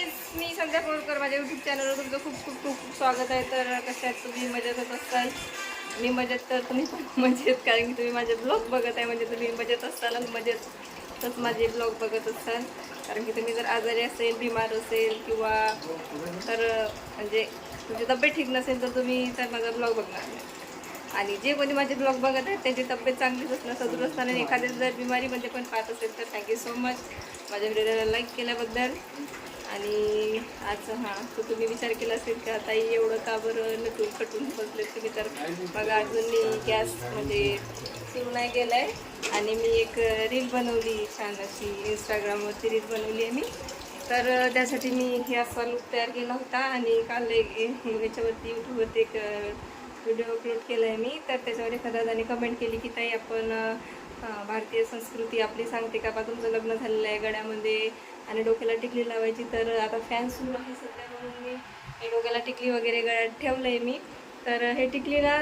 Guys मी संध्या कोळकर माझ्या YouTube चॅनलवर तुमचं खूप खूप खूप खूप स्वागत आहे. तर कशात आहेत तुम्ही मजेतच असाल? मी मजेत तर तुम्ही पण मजेत कारण की तुम्ही माझे ब्लॉग बघत आहे. म्हणजे तुम्ही मजेत असाल आणि मजेतच माझे ब्लॉग बघत असाल. कारण की तुम्ही जर आजारी असेल बिमार असेल किंवा तर म्हणजे तुमची तब्येत ठीक नसेल तर तुम्ही तर माझा ब्लॉग बघणार नाही. आणि जे कोणी माझे ब्लॉग बघत आहेत त्यांची तब्येत चांगलीच असणं सदृढ असताना आणि एखाद्या जर बिमारीमध्ये पण पाहत असेल तर थँक्यू सो मच माझ्या व्हिडिओला लाईक केल्याबद्दल. आणि आज हां तर तुम्ही विचार केला असेल का ताई एवढं का बरं नटून कटून बसले तुम्ही तर? बघा अजून मी गॅस म्हणजे सुरू नाही केला आहे आणि मी एक रील बनवली छान अशी इंस्टाग्रामवरती रील बनवली आहे मी. तर त्यासाठी मी हे असा लुक तयार केला होता आणि काल एक याच्यावरती यूट्यूबवरती एक व्हिडिओ अपलोड केला आहे मी. तर त्याच्यावर एखाद्या जणांनी कमेंट केली की ताई आपण भारतीय संस्कृती आपली सांगते का बा? तुमचं लग्न झालेलं आहे गड्यामध्ये. आणि डोक्याला टिकली लावायची. तर आता फॅन सुरू आहे सध्या म्हणून मी हे डोक्याला टिकली वगैरे गळ्यात ठेवलं आहे मी. तर हे टिकलीला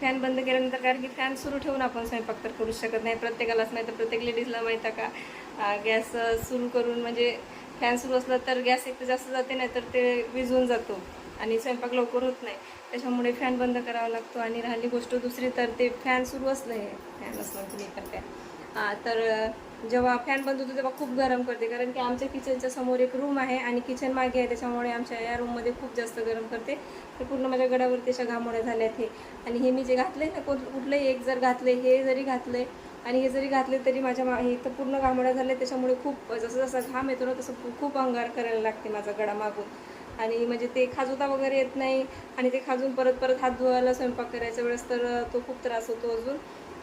फॅन बंद केल्यानंतर कारण की फॅन सुरू ठेवून आपण स्वयंपाक तर करू शकत नाही. प्रत्येकालाच नाही तर प्रत्येक लेडीजला माहीत आहे का? गॅस सुरू करून म्हणजे फॅन सुरू असला तर गॅस एक तर जास्त जाते नाही तर ते विजून जातो आणि स्वयंपाक लवकर होत नाही. त्याच्यामुळे फॅन बंद करावा लागतो आणि राहिली गोष्ट दुसरी तर ते फॅन सुरू असलं हे फॅन असलं तुम्ही पण फॅन तर जेव्हा फॅन बंद होतो तेव्हा खूप गरम करते. कारण की आमच्या किचनच्या समोर एक रूम आहे आणि किचन मागे आहे त्याच्यामुळे आमच्या या रूममध्ये खूप जास्त गरम करते. तर पूर्ण माझ्या गडावरती अशा घामोड्या झाल्या आहेत हे. आणि हे मी जे घातले ना कोण कुठलंही एक जर घातले हे जरी घातले आणि हे जरी घातले तरी माझ्या मा हे तर पूर्ण घामोड्या झाल्या त्याच्यामुळे खूप जसं जसं घाम येतो ना तसं खूप अंगार करायला लागते माझा गडा मागून. आणि म्हणजे ते खाजवता वगैरे येत नाही आणि ते खाजून परत परत हात धुवायला स्वयंपाक करायच्या वेळेस तर तो खूप त्रास होतो अजून.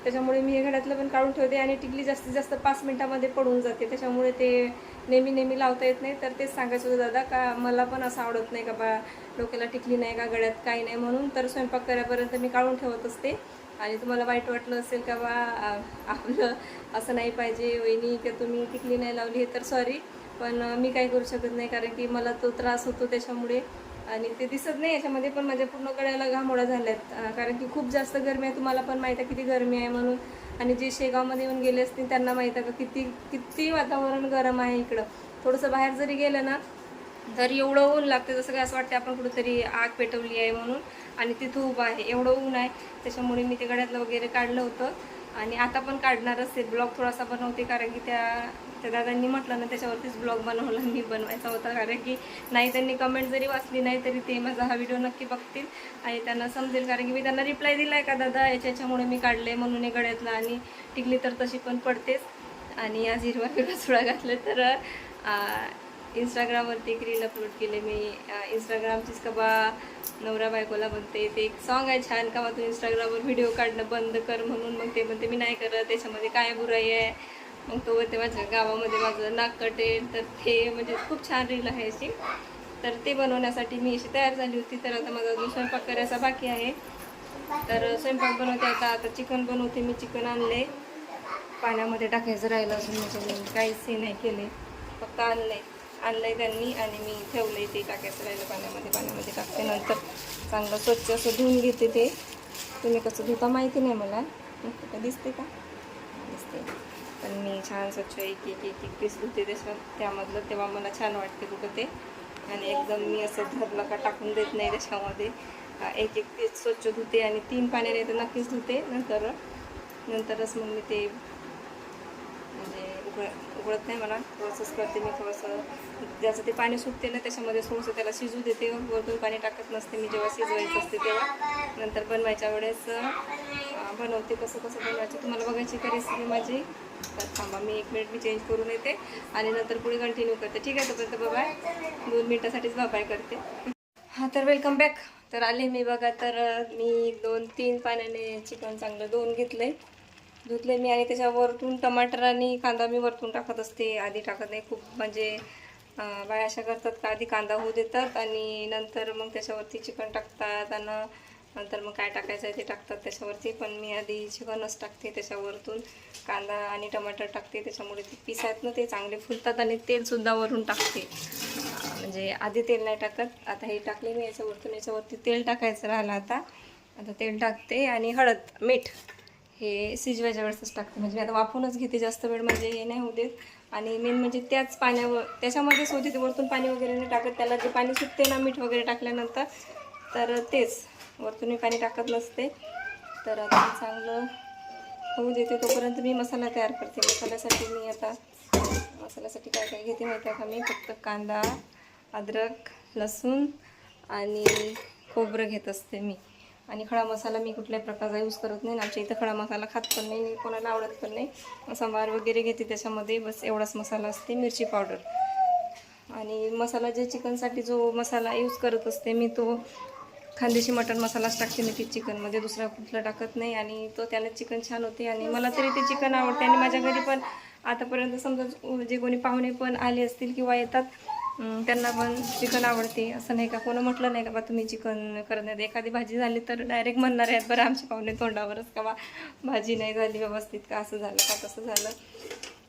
त्याच्यामुळे मी हे घड्यातलं पण काढून ठेवते आणि टिकली जास्तीत जास्त पाच मिनटामध्ये पडून जाते. त्याच्यामुळे ते नेहमी नेहमी लावता येत नाही. तर तेच सांगायचं होतं दादा का मला पण असं आवडत नाही का बा डोक्याला टिकली नाही का गळ्यात काही नाही म्हणून. तर स्वयंपाक करायपर्यंत मी काढून ठेवत असते. आणि तुम्हाला वाईट वाटलं असेल का बा आपलं असं नाही पाहिजे वहिनी की तुम्ही टिकली नाही लावली हे तर सॉरी पण मी काही करू शकत नाही कारण की मला तो त्रास होतो त्याच्यामुळे. आणि ते दिसत नाही याच्यामध्ये पण माझ्या पूर्ण गळ्याला घामोळ्या झाल्यात. कारण की खूप जास्त गरमी आहे तुम्हाला पण माहीत आहे किती गरमी आहे म्हणून. आणि जे शेगावमध्ये येऊन गेले असतील त्यांना माहीत आहे का किती किती वातावरण गरम आहे इकडं. थोडंसं बाहेर जरी गेलं ना तर एवढं ऊन लागतं जसं काय असं वाटतं आपण कुठंतरी आग पेटवली आहे म्हणून. आणि तिथं उभं आहे एवढं ऊन आहे. त्याच्यामुळे मी ते गड्यातलं वगैरे काढलं होतं. आणि आता पण काढणार असते ब्लॉग थोडासा बनवते कारण की त्या त्या दादांनी म्हटलं ना त्याच्यावरतीच ब्लॉग बनवला मी बनवायचा होता. कारण की नाही त्यांनी कमेंट जरी वाचली नाही तरी ते माझा हा व्हिडिओ नक्की बघतील. आणि त्यांना समजेल कारण की मी त्यांना रिप्लाय दिला आहे का दादा याच्या याच्यामुळे मी काढले म्हणून हे गड्यातलं आणि टिकली तर तशी पण पडतेच आणि आज हिरवा फिरवा सुळा घातले तर इंस्टाग्रामवरती एक रील अपलोड केले मी. इंस्टाग्रामचीच का बा नवरा बायकोला म्हणते ते एक सॉन्ग आहे छान का मग तू इंस्टाग्रामवर व्हिडिओ काढणं बंद कर म्हणून. मग ते म्हणते मी नाही करत त्याच्यामध्ये काय बुराई आहे? मग तो म्हणते माझ्या गावामध्ये माझं नाक कटेल. तर ते म्हणजे खूप छान रील आहे अशी. तर ते बनवण्यासाठी मी अशी तयार झाली होती. तर आता माझा अजून स्वयंपाक करायचा बाकी आहे. तर स्वयंपाक बनवते आता. आता चिकन बनवते मी. चिकन आणले. पाण्यामध्ये टाकायचं राहिलं असून म्हणजे मी काहीच हे नाही केले. फक्त आणलंय आहे त्यांनी आणि मी ठेवलंय ते टाकायचं राहिलं पाण्यामध्ये पाण्यामध्ये टाकते. नंतर चांगलं स्वच्छ असं धुवून घेते ते. तुम्ही कसं धुता माहिती नाही मला. दिसते का? दिसते. पण मी छान स्वच्छ एक एक एक एक पीस धुते त्याच्यात. त्यामधलं तेव्हा मला छान वाटते कुठं ते. आणि एकदम मी असं धरलं का टाकून देत नाही त्याच्यामध्ये. एक एक पीस स्वच्छ धुते आणि तीन पाण्याने तर नक्कीच धुते. नंतर नंतरच मग मी ते म्हणजे उघड उघडत नाही मला. थोडंसंच करते मी थोडंसं. ज्याचं ते पाणी सुटते ना त्याच्यामध्ये थोडंसं त्याला शिजू देते. वरतून पाणी टाकत नसते मी जेव्हा शिजवायचं असते तेव्हा. नंतर बनवायच्या वेळेस बनवते. कसं कसं बनवायचं तुम्हाला बघायची का रेसिपी माझी. तर थांबा मी एक मिनिट मी चेंज करून येते. आणि नंतर पुढे कंटिन्यू करते. ठीक आहे तोपर्यंत बाबाय दोन मिनटासाठीच बाबाय करते. हां तर वेलकम बॅक तर आले मी बघा तर मी दोन तीन पाण्याने चिकन चांगलं दोन घेतलं धुतले मी आणि त्याच्यावरतून टमाटर आणि कांदा मी वरतून टाकत असते. आधी टाकत नाही खूप म्हणजे बाया अशा करतात का आधी कांदा होऊ देतात आणि नंतर मग त्याच्यावरती चिकन टाकतात आणि नंतर मग काय टाकायचं आहे ते टाकतात त्याच्यावरती. पण मी आधी चिकनच टाकते त्याच्यावरतून. कांदा आणि टमाटर टाकते त्याच्यामुळे ते पीस आहेत ना ते चांगले फुलतात आणि तेलसुद्धा वरून टाकते. म्हणजे आधी तेल नाही टाकत आता हे टाकले मी याच्यावरतून याच्यावरती तेल टाकायचं राहिलं आता. आता तेल टाकते आणि हळद मीठ. हे शिजवायच्या वेळेसच टाकते. म्हणजे मी आता वाफूनच घेते जास्त वेळ म्हणजे हे नाही होऊ देत. आणि मेन म्हणजे त्याच पाण्यावर त्याच्यामध्येच होते ते वरतून पाणी वगैरे नाही टाकत. त्याला जे पाणी सुटते ना मीठ वगैरे टाकल्यानंतर तर तेच. वरतून मी पाणी टाकत नसते. तर आता चांगलं होऊ देते. तोपर्यंत मी मसाला तयार करते. मसाल्यासाठी मी आता मसाल्यासाठी काय काय घेते माहिती आहे का मी? फक्त कांदा अद्रक लसूण आणि खोबरं घेत असते मी. आणि खडा मसाला मी कुठल्याही प्रकारचा यूज करत नाही. आमच्या इथं खडा मसाला खात पण नाही कोणाला आवडत पण नाही. सांबार वगैरे घेते त्याच्यामध्ये बस एवढाच मसाला असते मिरची पावडर. आणि मसाला जे चिकनसाठी जो मसाला यूज करत असते मी तो खानदेशी मटण मसालाच टाकते मी ती चिकनमध्ये दुसरा कुठला टाकत नाही आणि तो त्याने चिकन छान होते. आणि मला तरी ते चिकन आवडते. आणि माझ्या घरी पण आतापर्यंत समजा जे कोणी पाहुणे पण आले असतील किंवा येतात त्यांना पण चिकन आवडते. असं नाही का कोण म्हटलं नाही का बा तुम्ही चिकन करण्यात एखादी भाजी झाली तर डायरेक्ट म्हणणार आहेत बरं आमचे पाहुणे तोंडावरच का बा भाजी नाही झाली व्यवस्थित का असं झालं का तसं झालं.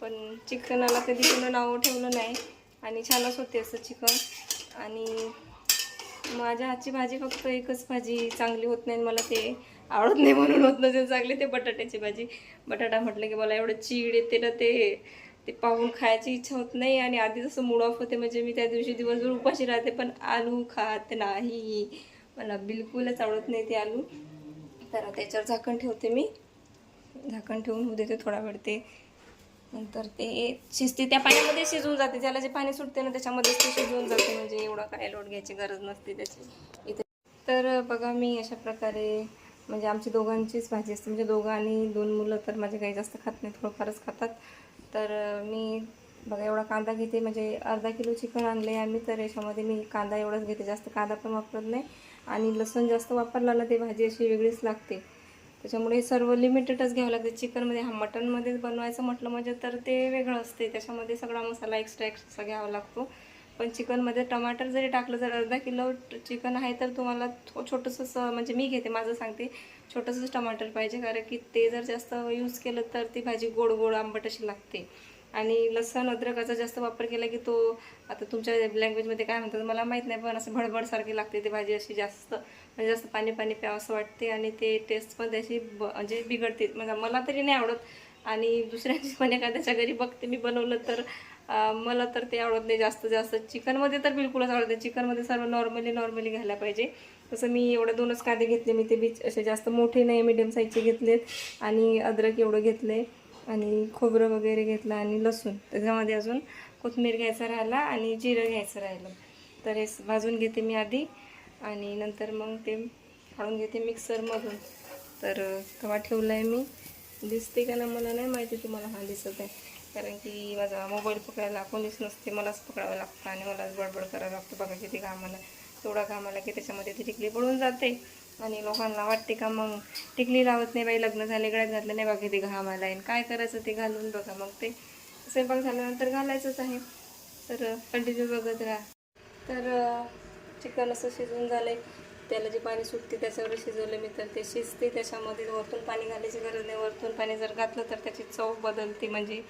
पण चिकनाला कधी कोणं नाव ठेवलं नाही. आणि छानच होते असं चिकन. आणि माझ्या हातची भाजी फक्त एकच भाजी चांगली होत नाही मला ते आवडत नाही म्हणून होत नसेल चांगली ते बटाट्याची भाजी. बटाटा म्हटलं की मला एवढं चीड येते ना ते ते पाहून खायची इच्छा होत नाही आणि आधी जसं मूड ऑफ होते म्हणजे मी त्या दिवशी दिवसभर उपाशी राहते पण आलू खात नाही. मला बिलकुलच आवडत नाही ते आलू. तर त्याच्यावर झाकण ठेवते मी. झाकण ठेवून होऊ देते थोडा वेळ ते. नंतर ते शिजते. त्या पाण्यामध्ये शिजून जाते. ज्याला जे पाणी सुटते ना त्याच्यामध्येच ते शिजवून जाते. म्हणजे एवढा काय लोट घ्यायची गरज नसते त्याची. इथे. तर बघा मी अशा प्रकारे म्हणजे आमची दोघांचीच भाजी असते. म्हणजे दोघं आणि दोन मुलं तर माझे काही जास्त खात नाही थोडंफारच खातात. तर मी बघा एवढा कांदा घेते. म्हणजे अर्धा किलो चिकन आणले आम्ही तर याच्यामध्ये मी कांदा एवढाच घेते. जास्त कांदा पण वापरत नाही. आणि लसूण जास्त वापरला ना ते भाजी अशी वेगळीच लागते. त्याच्यामुळे सर्व लिमिटेडच घ्यावं लागते. चिकनमध्ये हा मटनमध्येच बनवायचं म्हटलं म्हणजे तर ते वेगळं असते. त्याच्यामध्ये सगळा मसाला एक्स्ट्रा एक्स्ट्रा घ्यावा लागतो. पण चिकनमध्ये टमाटर जरी टाकलं जर अर्धा किलो चिकन आहे तर तुम्हाला थो छोटंसं म्हणजे मी घेते माझं सांगते. छोटंसंच टमाटर पाहिजे कारण की ते जर जास्त यूज केलं तर ती भाजी गोड गोड आंबट अशी लागते. आणि लसण अद्रकाचा जास्त वापर केला की तो आता तुमच्या लँग्वेजमध्ये काय म्हणतात मला माहीत नाही पण असं भडभडसारखी लागते ती भाजी अशी जास्त. म्हणजे जास्त पाणी पाणी प्यावंसं वाटते आणि ते टेस्ट पण त्याची ब म्हणजे बिघडते. म्हणजे मला तरी नाही आवडत. आणि दुसऱ्यांची पण एखाद्याच्या घरी बघते मी बनवलं तर मला तर ते आवडत नाही जास्त जास्त. चिकनमध्ये तर बिलकुलच आवडते चिकनमध्ये सर्व नॉर्मली नॉर्मली घ्यायला पाहिजे. तसं मी एवढे दोनच कांदे घेतले मी ते बीच असे जास्त मोठे नाही मिडियम साईजचे घेतलेत. आणि अद्रक एवढं घेतले आणि खोबरं वगैरे घेतलं आणि लसूण. त्याच्यामध्ये अजून कोथमीर घ्यायचा राहिला आणि जिरं घ्यायचं राहिलं. तर हे भाजून घेते मी आधी. आणि नंतर मग ते काढून घेते मिक्सरमधून. तर तवा ठेवला आहे मी? दिसते का ना मला नाही माहिती तुम्हाला हा दिसत आहे. कारण की माझा मोबाईल पकडायला कोणीच नसते मलाच पकडावं लागतं आणि मलाच बडबड करावं लागतं. बघा किती कामाला तेवढा घामाला की त्याच्यामध्ये ती टिकली पडून जाते. आणि लोकांना वाटते का मग टिकली लावत नाही बाई लग्न झाले गळ्यात घातलं नाही बाकी ते घाम आला आहे काय करायचं ते घालून बघा मग ते. स्वयंपाक झाल्यानंतर घालायचंच आहे. तर कंटिन्यू बघत राहा. तर चिकन असं शिजून झालंय. त्याला जे पाणी सुटते त्याच्यावर शिजवलं मी तर ते शिजते. त्याच्यामध्ये वरतून पाणी घालायची गरज नाही. वरतून पाणी जर घातलं तर त्याची चव बदलते. म्हणजे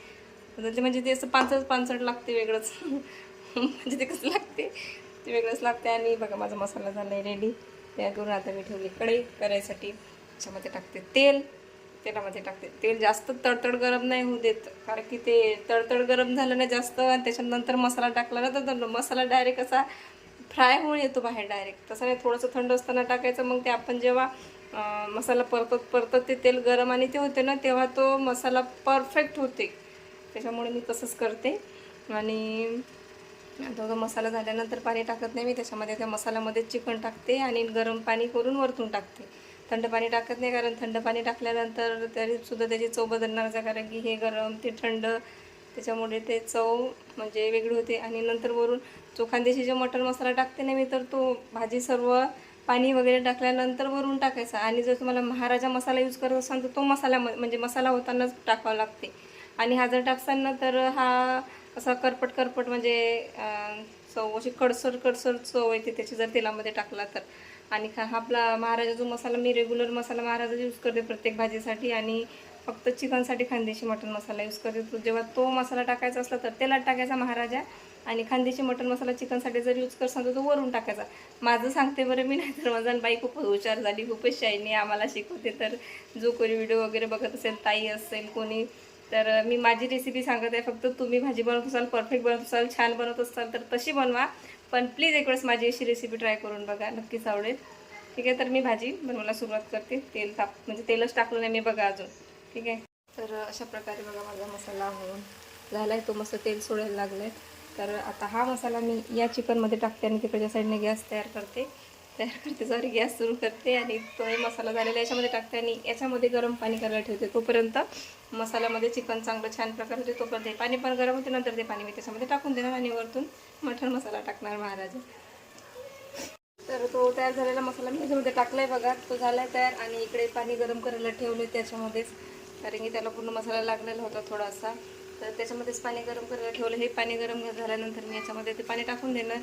बदलते म्हणजे ते असं पांचट पांचट लागते वेगळंच. म्हणजे ते कसं लागते? ते वेगळंच लागते आणि बघा माझा मसाला झाला आहे रेडी त्याकडून आता मी ठेवली. कढई करायसाठी त्याच्यामध्ये टाकते तेल. तेलामध्ये टाकते तेल. जास्त तडतड गरम नाही होऊ देत कारण की ते तडतड गरम झालं नाही जास्त आणि त्याच्यानंतर मसाला टाकला ना तर मसाला डायरेक्ट असा फ्राय होऊन येतो बाहेर डायरेक्ट तसं नाही थोडंसं थंड असताना टाकायचं. मग ते आपण जेव्हा मसाला परतत परतत ते तेल गरम आणि ते होते ना तेव्हा तो मसाला परफेक्ट होते. त्याच्यामुळे मी तसंच करते. आणि आता तो मसाला झाल्यानंतर पाणी टाकत नाही मी त्याच्यामध्ये त्या मसाल्यामध्ये चिकन टाकते आणि गरम पाणी करून वरतून टाकते. थंड पाणी टाकत नाही कारण थंड पाणी टाकल्यानंतर तरीसुद्धा त्याची चव बदलणारच आहे कारण की हे गरम ते थंड त्याच्यामुळे ते चव म्हणजे वेगळी होते. आणि नंतर वरून जो खानदेशी जो मटण मसाला टाकते ना मी तर तो भाजी सर्व पाणी वगैरे टाकल्यानंतर वरून टाकायचा. आणि जर तुम्हाला महाराजा मसाला यूज करत असाल तर तो मसाला म्हणजे मसाला होतानाच टाकावा लागते. आणि हा जर टाकताना तर हा असा करपट करपट म्हणजे चव अशी कडसर कडसर चव येते त्याची जर तेलामध्ये टाकला तर. आणि खा हा आपला महाराजा जो मसाला मी रेग्युलर मसाला महाराजा यूज करते प्रत्येक भाजीसाठी आणि फक्त चिकनसाठी खानदेशी मटण मसाला यूज करते. तो जेव्हा तो मसाला टाकायचा असला तर तेलात टाकायचा महाराजा आणि खानदेशी मटण मसाला चिकनसाठी जर यूज करत सांगतो तो वरून टाकायचा. माझं सांगते बरं मी नाही तर माझा बाई खूप हुशार झाली खूपच शाईनी आम्हाला शिकवते. तर जो कोणी व्हिडिओ वगैरे बघत असेल ताई असेल कोणी तर मी माझी रेसिपी सांगत आहे. फक्त तुम्ही भाजी बनवत असाल परफेक्ट बनवत असाल छान बनवत असाल तर तशी बनवा. पण प्लीज एक वेळेस माझी अशी रेसिपी ट्राय करून बघा. नक्कीच आवडेल. ठीक आहे तर मी भाजी बनवायला सुरुवात करते. तेल ताप म्हणजे तेलच टाकलं नाही मी बघा अजून. ठीक आहे? तर अशा प्रकारे बघा माझा मसाला होऊन झाला आहे तो मस्त तेल सोडायला लागलं आहे तर आता हा मसाला मी या चिकनमध्ये टाकते आणि तिकडच्या साईडने गॅस तयार करते. तयार करते. सॉरी गॅस सुरू करते आणि तो हे मसाला झालेला याच्यामध्ये टाकते आणि याच्यामध्ये गरम पाणी करायला ठेवते तोपर्यंत. मसाल्यामध्ये चिकन चांगलं छान प्रकारे होते तोपर्यंत हे पाणी पण गरम होते. नंतर ते पाणी मी त्याच्यामध्ये टाकून देणार आणि वरतून मटण मसाला टाकणार महाराज. तर तो तयार झालेला मसाला मी त्याच्यामध्ये टाकलाय बघा. तो झालाय तयार आणि इकडे पाणी गरम करायला ठेवले त्याच्यामध्येच. कारण की त्याला पूर्ण मसाला लागलेला होता थोडासा. तर त्याच्यामध्येच पाणी गरम करायला ठेवलं हे पाणी गरम झाल्यानंतर मी याच्यामध्ये ते पाणी टाकून देणार.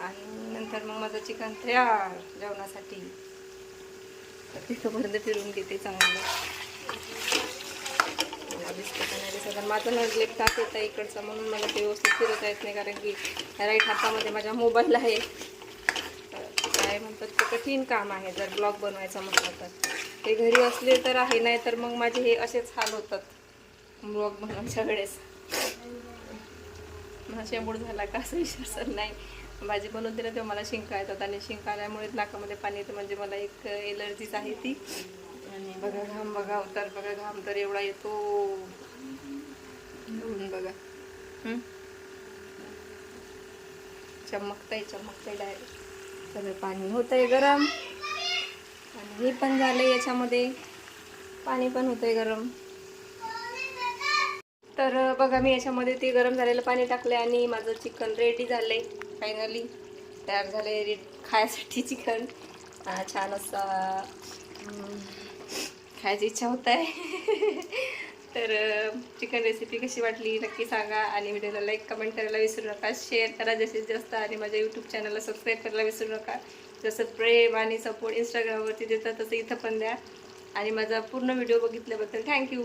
आणि नंतर मग माझं चिकन तयार जेवणासाठी. तिथंपर्यंत फिरून घेते चांगलं. नाही माझं ना लेफ्ट तास येत आहे इकडचा म्हणून मला ते व्यवस्थित फिरवता येत नाही कारण की राईट हातामध्ये माझ्या मोबाईल आहे. काय म्हणतात ते कठीण काम आहे जर ब्लॉग बनवायचा म्हटलं तर. ते घरी असले तर आहे नाही तर मग माझे हे असेच हाल होतात. ब्लॉग बनवायच्या वेळेस. माझ्यामुळे झाला का असं विचार नाही. भाजी बनवून दिलं तेव्हा मला शिंका येतात आणि शिंका आल्यामुळे नाकामध्ये पाणी येतं. म्हणजे मला एक एलर्जीच आहे ती. आणि बघा घाम बघा अवतार बघा घाम तर एवढा येतो. धुवून बघा. चमकताय चमकताय डायरेक्ट सगळं पाणी होतंय गरम. आणि हे पण झालं याच्यामध्ये. पाणी पण होतंय गरम. तर बघा मी याच्यामध्ये ते गरम झालेलं पाणी टाकलंय आणि माझं चिकन रेडी झालंय. फायनली तयार झाले रेट खायसाठी चिकन छान असा खायची इच्छा होत आहे. तर चिकन रेसिपी कशी वाटली नक्की सांगा आणि व्हिडिओला लाईक कमेंट करायला विसरू नका. शेअर करा जास्तीत जास्त आणि माझ्या यूट्यूब चॅनलला सबस्क्राईब करायला विसरू नका. जसं प्रेम आणि सपोर्ट इंस्टाग्रामवरती देतात तसं इथं पण द्या. आणि माझा पूर्ण व्हिडिओ बघितल्याबद्दल थँक्यू